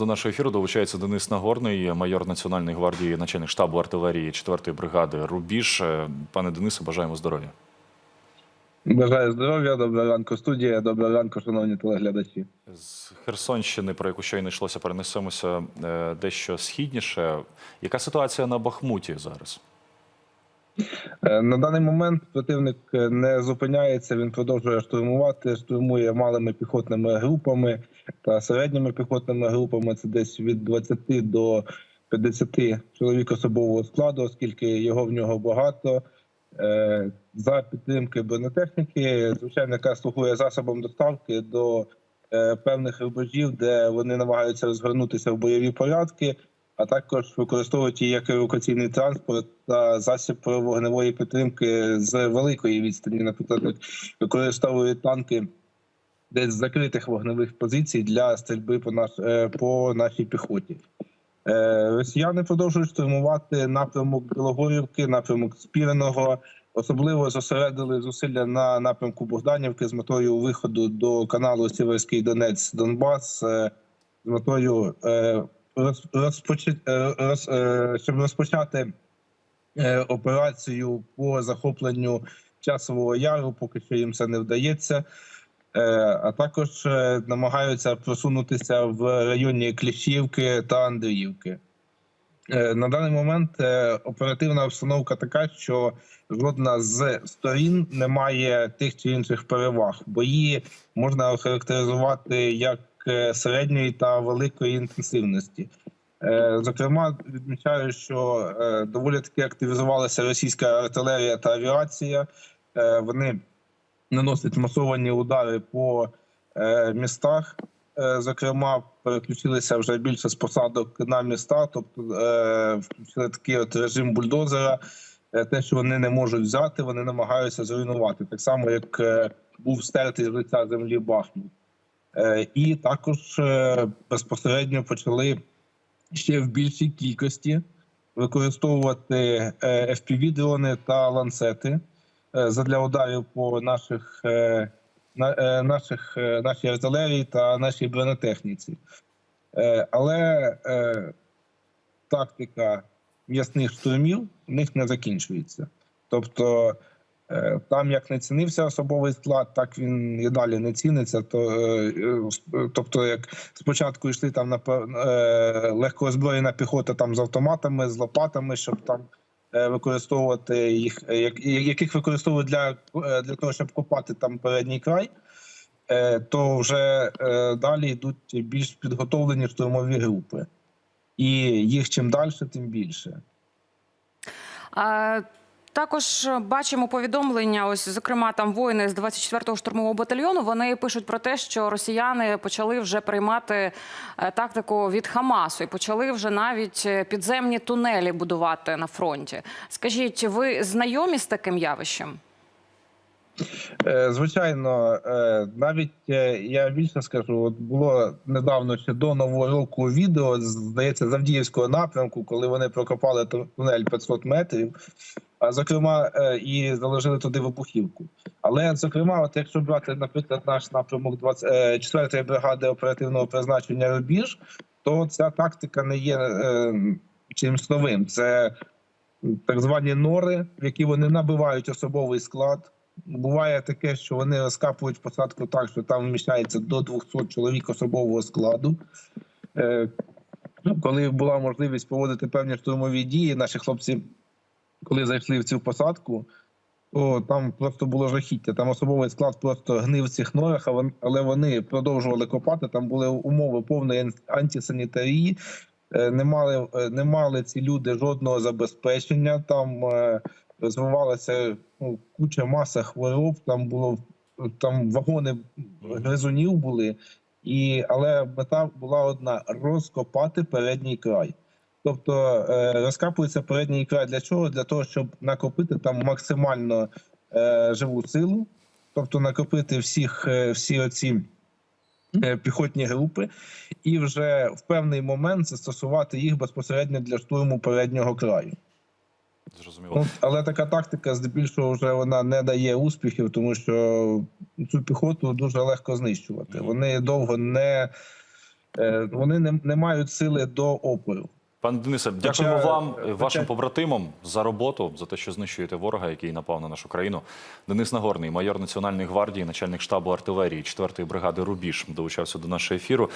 До нашого ефіру долучається Денис Нагорний, майор Національної гвардії, начальник штабу артилерії 4-ї бригади Рубіж. Е, Пане Денисе, бажаємо здоров'я. Бажаю здоров'я, доброго ранку, студія, доброго ранку, шановні телеглядачі. З Херсонщини, про яку щойно йшлося, перенесемося е, дещо східніше. Яка ситуація на Бахмуті зараз? Е, На даний момент противник не зупиняється. Він продовжує штурмувати, штурмує малими піхотними групами та середніми піхотними групами. Це десь від 20 до 50 чоловік особового складу, оскільки його в нього багато. Е, За підтримки бронетехніки, звичайно, яка слугує засобом доставки до е, певних рубежів, де вони намагаються розгорнутися в бойові порядки. а також використовують її як евакуаційний транспорт та засіб вогневої підтримки з великої відстані. Наприклад, використовують танки десь закритих вогневих позицій для стрільби по наш е, по нашій піхоті. Е, Росіяни продовжують штурмувати напрямок Білогорівки, напрямок Спіреного. Особливо зосередили зусилля на напрямку Богданівки з метою виходу до каналу Сіверський Донець Донбас е, з метою роз, розпочи, роз, е, щоб розпочати операцію по захопленню часового яру, поки що їм це не вдається. Е, А також е, намагаються просунутися в районі Кліщівки та Андріївки. Е, На даний момент оперативна обстановка така, що жодна з сторін не має тих чи інших переваг. Бої можна охарактеризувати як середньої та великої інтенсивності. Зокрема, відмічаю, що доволі таки активізувалася російська артилерія та авіація. Вони наносять масовані удари по е, містах. Е, Зокрема, переключилися вже більше з посадок на міста, тобто е, включили такий от режим бульдозера. Те, що вони не можуть взяти, вони намагаються зруйнувати, так само як був стертий з лиця землі Бахмут. І також безпосередньо почали ще в більшій кількості використовувати е, FPV-дрони та ланцети задля ударів по наших, е, е, наших е, нашій артилерії та нашій бронетехніці. Е, Але е, тактика м'ясних штурмів в них не закінчується. Тобто е, там як не цінився особовий склад, так він і далі не ціниться. То, е, е, тобто, як спочатку йшли там на е, легкоозброєна піхота там з автоматами, з лопатами, щоб там е, використовувати їх, е, як- яких використовують для, е, для того, щоб копати там передній край. е, То вже е, далі йдуть більш підготовлені штурмові групи, і їх чим далі, тим більше. А, також бачимо повідомлення. Ось, зокрема, там воїни з 24-го штурмового батальйону. Вони пишуть про те, що росіяни почали вже приймати е, тактику від Хамасу і почали вже навіть е, підземні тунелі будувати на фронті. Скажіть, ви знайомі з таким явищем? Е, Звичайно, е, навіть е, я більше скажу, от було недавно ще до нового року відео, здається, з Авдіївського напрямку, коли вони прокопали тунель 500 метрів, а зокрема, і заложили туди вибухівку. Але зокрема, от якщо брати, наприклад, наш напрямок 24-ї бригади оперативного призначення Рубіж, то ця тактика не є чимось новим. Це так звані нори, в які вони набивають особовий склад. Буває таке, що вони розкапують посадку так, що там вміщається до 200 чоловік особового складу. Е, ну, коли була можливість проводити певні штурмові дії, наші хлопці, коли зайшли в цю посадку, то там просто було жахіття. Там особовий склад просто гнив в цих норах, але вони продовжували копати. Там були умови повної антисанітарії. Е, Не мали, е, не мали ці люди жодного забезпечення. Там розвивалася ну, куча маса хвороб. Там було там вагони гризунів були, і але мета була одна: розкопати передній край. Тобто е, розкапується передній край для чого? Для того, щоб накопити там максимально е, живу силу, тобто накопити всіх е, всі оці е, піхотні групи, і вже в певний момент застосувати їх безпосередньо для штурму переднього краю. Зрозуміло. Ну, але така тактика здебільшого вже вона не дає успіхів, тому що цю піхоту дуже легко знищувати. Вони довго не е, вони не, не мають сили до опору. Пане Денисе, Хоча, дякуємо вам, е, вашим побратимам за роботу, за те, що знищуєте ворога, який напав на нашу країну. Денис Нагорний, майор Національної гвардії, начальник штабу артилерії 4-ї бригади Рубіж, долучався до нашого ефіру.